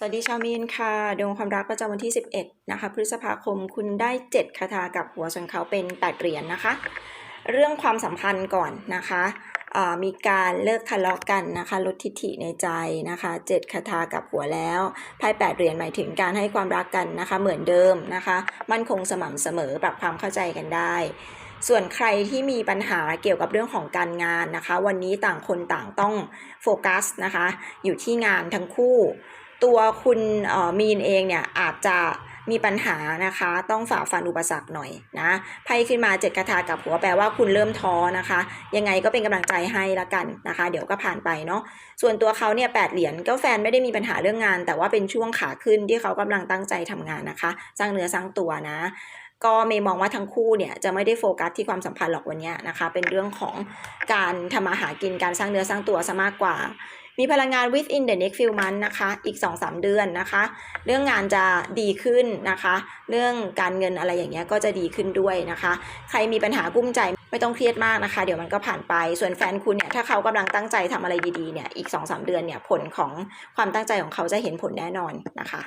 สวัสดีชาวมีนค่ะดวงความรักประจำวันที่ 11 นะคะ พฤษภาคมคุณได้ 7 คาถากับหัวส่วนเขาเป็น 8 เหรียญนะคะ เรื่องความสัมพันธ์ก่อนนะคะมีการเลิกทะเลาะกันนะคะ ลดทิฐิในใจนะคะ 7 คาถากับหัวแล้วไพ่8เหรียญหมายถึงการให้ความรักกันนะคะ เหมือนเดิมนะคะ มั่นคงสม่ำเสมอปรับความเข้าใจกันได้ ส่วนใครที่มีปัญหาเกี่ยวกับเรื่องของการงานนะคะ วันนี้ต่างคนต่างต้องโฟกัสนะคะ อยู่ที่งานทั้งคู่ ตัวคุณออมีนเองเนี่ยอาจจะมีปัญหานะคะ ต้องฝ่าฟันอุปสรรคหน่อยนะไพ่ขึ้นมาเจ็ดคาถากับหัวแปลว่าคุณเริ่มท้อนะคะ ยังไงก็เป็นกำลังใจให้ละกันนะคะ เดี๋ยวก็ผ่านไปเนาะส่วนตัวเขาเนี่ยแปดเหรียญก็แฟนไม่ได้มีปัญหาเรื่องงาน แต่ว่าเป็นช่วงขาขึ้นที่เขากำลังตั้งใจทำงานนะคะสร้างเนื้อสร้างตัวนะ ก็เมย์มองว่าทั้งคู่เนี่ยจะไม่ได้โฟกัสที่ความสัมพันธ์หรอกวันนี้นะคะ เป็นเรื่องของการทำมาหากินการสร้างเนื้อสร้างตัวซะมากกว่า มีพลังงาน within the next few months นะคะ อีก 2-3 เดือนนะคะ เรื่องงานจะดีขึ้นนะคะ เรื่องการเงินอะไรอย่างเงี้ยก็จะดีขึ้นด้วยนะคะ ใครมีปัญหากุ้มใจไม่ต้องเครียดมากนะคะ เดี๋ยวมันก็ผ่านไป ส่วนแฟนคุณเนี่ยถ้าเขากำลังตั้งใจทำอะไรดีๆเนี่ย อีก 2-3 เดือนเนี่ยผลของความตั้งใจของเขาจะเห็นผลแน่นอนนะคะ